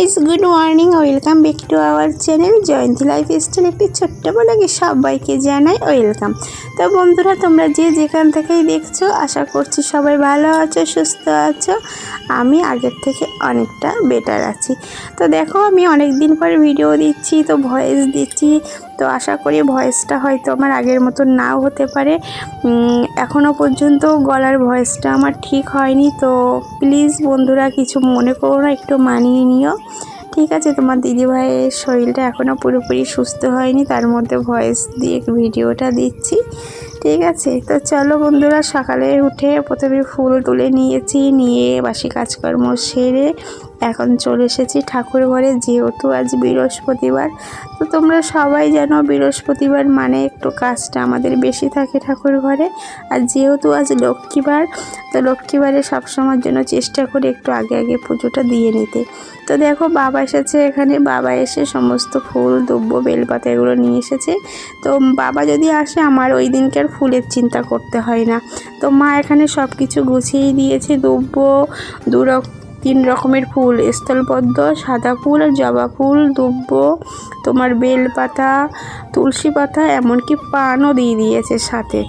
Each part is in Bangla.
Guys good morning welcome back to our channel Jayanti lifestyle একটি ছোট্ট বলাকে সবাইকে জানাই ওয়েলকাম তো বন্ধুরা, তোমরা যে যেখান থেকেই দেখছ, আশা করছি সবাই ভালো আছো, সুস্থ আছো। আমি আগের থেকে অনেকটা বেটার আছি। তো দেখো, আমি অনেক দিন পর ভিডিও দিচ্ছি, তো ভয়েস দিচ্ছি। তো আশা করি ভয়েসটা হয়তো আমার আগের মতো নাও হতে পারে। এখনও পর্যন্ত গলার ভয়েসটা আমার ঠিক হয়নি, তো প্লিজ বন্ধুরা কিছু মনে করো না, একটু মানিয়ে নিও। ঠিক আছে, তোমার দিদিভাইয়ের শরীরটা এখনও পুরোপুরি সুস্থ হয়নি, তার মধ্যে ভয়েস দিয়ে ভিডিওটা দিচ্ছি। ঠিক আছে? তো চলো বন্ধুরা, সকালে উঠে প্রথমে ফুল তুলে নিয়েছি, নিয়ে বাসি কাজকর্ম সেরে এখন চলে এসেছি ঠাকুর ঘরে। যেহেতু আজ বৃহস্পতিবার, তো তোমরা সবাই জানো বৃহস্পতিবার মানে একটু কাজটা আমাদের বেশি থাকে ঠাকুর ঘরে। আর যেহেতু আজ লক্ষ্মীবার, তো লক্ষ্মীবারে সবসময়ের জন্য চেষ্টা করি একটু আগে আগে পুজোটা দিয়ে নিতে। তো দেখো বাবা এসেছে এখানে, বাবা এসে সমস্ত ফুল, দুব্ব, বেলপাতা এগুলো নিয়ে এসেছে। তো বাবা যদি আসে, আমার ওই দিনকার ফুলের চিন্তা করতে হয় না। তো মা এখানে সব কিছু গুছিয়ে দিয়েছে দুব্য দু তিন রকমের ফুল, স্থলপদ্ম, সাদা ফুল জবা ফুল দুব্য তোমার বেল পাতা তুলসী পাতা, এমনকি পানও দিয়ে দিয়েছে সাথে।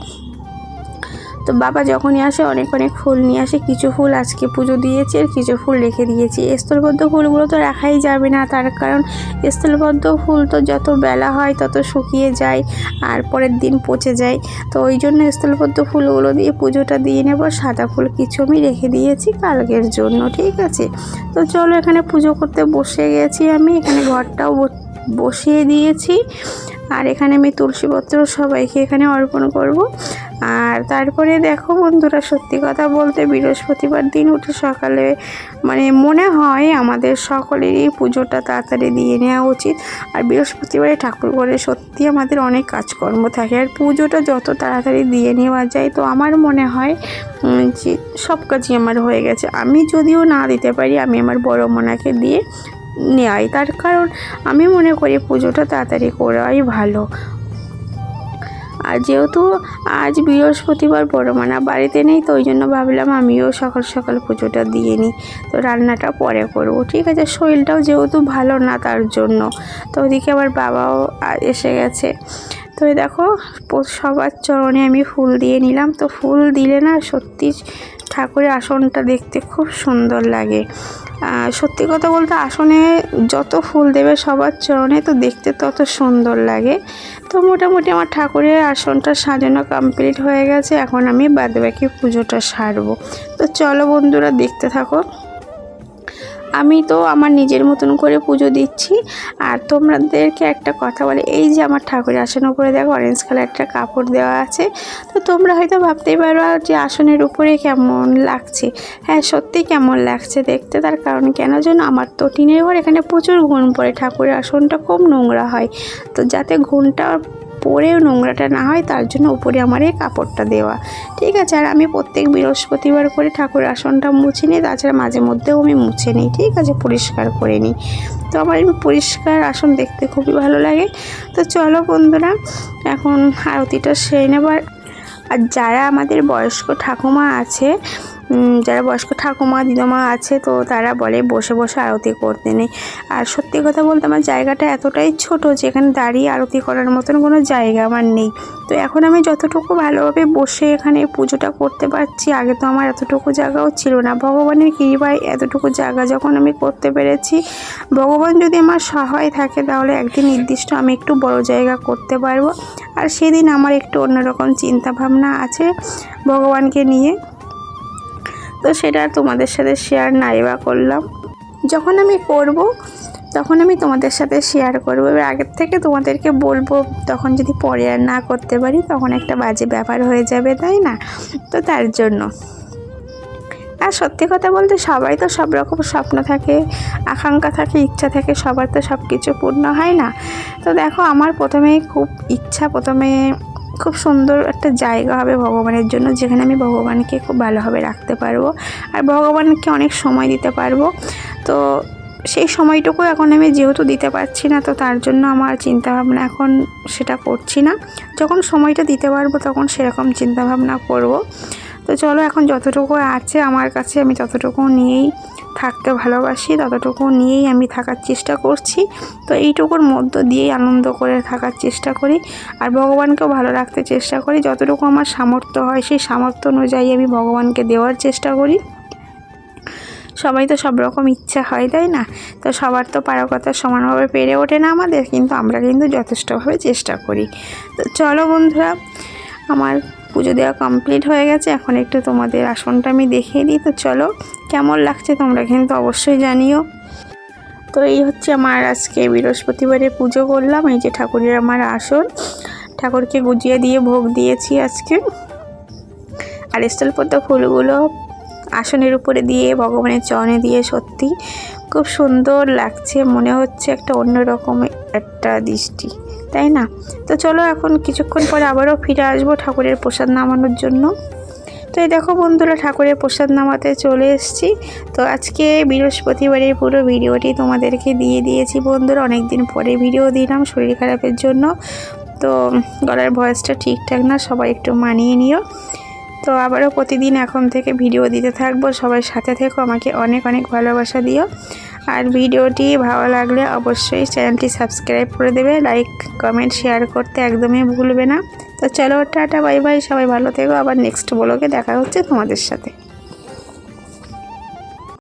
তো বাবা যখনই আসে, অনেক অনেক ফুল নিয়ে আসে। কিছু ফুল আজকে পুজো দিয়েছি আর কিছু ফুল রেখে দিয়েছি। স্থলবদ্ধ ফুলগুলো তো রাখাই যাবে না, তার কারণ স্থলবদ্ধ ফুল তো যত বেলা হয় তত শুকিয়ে যায় আর পরের দিন পচে যায়। তো ওই জন্য স্থলবদ্ধ ফুলগুলো দিয়ে পুজোটা দিয়ে নেব। সাদা ফুল কিছু আমি রেখে দিয়েছি কালকের জন্য, ঠিক আছে? তো চলো এখানে পুজো করতে বসে গেছি আমি। এখানে ঘরটাও বসিয়ে দিয়েছি। আর এখানে আমি তুলসীপত্র সবাইকে এখানে অর্পণ করব। আর তারপরে দেখো বন্ধুরা, সত্যি কথা বলতে বৃহস্পতিবার দিন উঠে সকালে মানে মনে হয় আমাদের সকলেরই পুজোটা তাড়াতাড়ি দিয়ে নেওয়া উচিত। আর বৃহস্পতিবারে ঠাকুর ঘরে সত্যি আমাদের অনেক কাজকর্ম থাকে। আর পুজোটা যত তাড়াতাড়ি দিয়ে নেওয়া যায়, তো আমার মনে হয় যে সব কাজই আমার হয়ে গেছে। আমি যদিও না দিতে পারি, আমি আমার বড় মোনাকে দিয়ে নেওয়াই তার কারণ আমি মনে করি পুজোটা তাড়াতাড়ি করাই ভালো। আর যেহেতু আজ বৃহস্পতিবার বড় মানা, বাড়িতে নেই তো ওই জন্য ভাবলাম আমিও সকাল সকাল পুজোটা দিয়ে নিই। তো রান্নাটা পরে করব। ঠিক আছে, শরীরটাও যেহেতু ভালো না তার জন্য। তো ওদিকে আবার বাবাও এসে গেছে। তো দেখো সবার চরণে আমি ফুল দিয়ে নিলাম। তো ফুল দিলে না সত্যি ঠাকুরের আসনটা দেখতে খুব সুন্দর লাগে। সত্যি কথা বলতে আসনে যত ফুল দেবে সবার চরণে তো দেখতে তত সুন্দর লাগে। তো মোটামুটি আমার ঠাকুরের আসনটা সাজানো কমপ্লিট হয়ে গেছে। এখন আমি বাদবাকি পুজোটা সারবো। তো চলো বন্ধুরা দেখতে থাকো। আমি তো আমার নিজের মতন করে পুজো দিচ্ছি। আর তোমাদেরকে একটা কথা বলে, এই যে আমার ঠাকুরের আসনের উপরে দেখো অরেঞ্জ কালার একটা কাপড় দেওয়া আছে। তো তোমরা হয়তো ভাবতেই পারো যে আসনের উপরে কেমন লাগছে। হ্যাঁ সত্যি কেমন লাগছে দেখতে, তার কারণ কেন যেন আমার তো টিনের ঘর এখানে প্রচুর ঘুণ পড়ে। ঠাকুরের আসনটা খুব নোংরা হয়। তো যাতে ঘুণটা পরেও নোংরাটা না হয়, তার জন্য উপরে আমার এই কাপড়টা দেওয়া। ঠিক আছে, আর আমি প্রত্যেক বৃহস্পতিবার করে ঠাকুর আসনটা মুছে নিই, তাছাড়া মাঝে মধ্যেও আমি মুছে নিই, ঠিক আছে, পরিষ্কার করে নিই। তো আমার পরিষ্কার আসন দেখতে খুবই ভালো লাগে। তো চলো বন্ধুরা, এখন আরতিটা সেরে নেবার আর যারা আমাদের বয়স্ক ঠাকুমা আছে যারা বয়স্ক ঠাকুমা, দিদমা আছে, তো তারা বলে বসে বসে আরতি করতে নেই। আর সত্যি কথা বলতে আমার জায়গাটা এতটাই ছোট যে এখানে দাঁড়িয়ে আরতি করার মতন কোনো জায়গা আমার নেই। তো এখন আমি যতটুকু ভালোভাবে বসে এখানে পুজোটা করতে পারছি, আগে তো আমার এতটুকু জায়গাও ছিল না। ভগবানের কৃপায় এতটুকু জায়গা যখন আমি করতে পেরেছি, ভগবান যদি আমার সহায় থাকে, তাহলে একদিন নির্দিষ্ট আমি একটু বড় জায়গা করতে পারব। আর সেদিন আমার একটু অন্যরকম চিন্তা ভাবনা আছে ভগবানকে নিয়ে। তো সেটা তোমাদের সাথে শেয়ার নাই বা করলাম। যখন আমি করব, তখন আমি তোমাদের সাথে শেয়ার করব। এবার আগের থেকে তোমাদেরকে বলব, তখন যদি পরে আর না করতে পারি, তখন একটা বাজে ব্যাপার হয়ে যাবে, তাই না? তো তার জন্য। আর সত্যি কথা বলতে সবাই তো সব রকম স্বপ্ন থাকে, আকাঙ্ক্ষা থাকে, ইচ্ছা থাকে, সবার তো সব কিছু পূর্ণ হয় না। তো দেখো, আমার প্রথমেই খুব ইচ্ছা, প্রথমে খুব সুন্দর একটা জায়গা হবে ভগবানের জন্য, যেখানে আমি ভগবানকে খুব ভালোভাবে রাখতে পারব আর ভগবানকে অনেক সময় দিতে পারব। তো সেই সময়টুকু এখন আমি যেহেতু দিতে পারছি না, তো তার জন্য আমার চিন্তাভাবনা এখন সেটা করছি না। যখন সময়টা দিতে পারব তখন সেরকম চিন্তাভাবনা করব। তো চলো এখন যতটুকু আছে আমার কাছে আমি ততটুকু নিয়েই থাকতে ভালোবাসি, ততটুকু নিয়েই আমি থাকার চেষ্টা করছি। তো এইটুকুর মধ্য দিয়েই আনন্দ করে থাকার চেষ্টা করি। আর ভগবানকেও ভালো রাখতে চেষ্টা করি। যতটুকু আমার সামর্থ্য হয়, সেই সামর্থ্য অনুযায়ী আমি ভগবানকে দেওয়ার চেষ্টা করি। সবাই তো সব রকম ইচ্ছা হয়, তাই না? তো সবার তো পারকতা সমানভাবে পেরে ওঠে না আমাদের, কিন্তু আমরা কিন্তু যথেষ্টভাবে চেষ্টা করি। তো চলো বন্ধুরা, আমার পুজো দেওয়া কমপ্লিট হয়ে গেছে, এখন একটু তোমাদের আসনটা আমি দেখিয়ে দিই। তো চলো, কেমন লাগছে তোমরা কিন্তু অবশ্যই জানিও। তো এই হচ্ছে আমার আজকে বৃহস্পতিবারে পুজো করলাম, এই যে ঠাকুরের আমার আসন। ঠাকুরকে গুজিয়ে দিয়ে ভোগ দিয়েছি আজকে। আর স্থলপদ্ম ফুলগুলো আসনের উপরে দিয়ে, ভগবানের চরণে দিয়ে সত্যি খুব সুন্দর লাগছে, মনে হচ্ছে একটা অন্যরকম একটা দৃষ্টি। তাই না? তো চলো এখন কিছুক্ষণ পরে আবারও ফিরে আসব ঠাকুরের প্রসাদ নামানোর জন্য। তো এই দেখো বন্ধুরা, ঠাকুরের প্রসাদ নামাতে চলে এসেছি। তো আজকে বৃহস্পতিবারের পুরো ভিডিওটি তোমাদেরকে দিয়ে দিয়েছি বন্ধুরা। অনেক দিন পরে ভিডিও দিলাম শরীর খারাপের জন্য। তো গলার ভয়েসটা ঠিকঠাক না, সবাই একটু মানিয়ে নিও। তো আবারও প্রতিদিন এখন থেকে ভিডিও দিতে থাকব। সবাই সাথে থেকো, আমাকে অনেক অনেক ভালোবাসা দিও। আর ভিডিওটি ভালো লাগলে অবশ্যই চ্যানেলটি সাবস্ক্রাইব করে দেবে, লাইক, কমেন্ট, শেয়ার করতে একদমই ভুলবে না। তো চলো, টাটা, বাই বাই, সবাই ভালো থেকো। আবার নেক্সট ব্লগে দেখা হচ্ছে তোমাদের সাথে।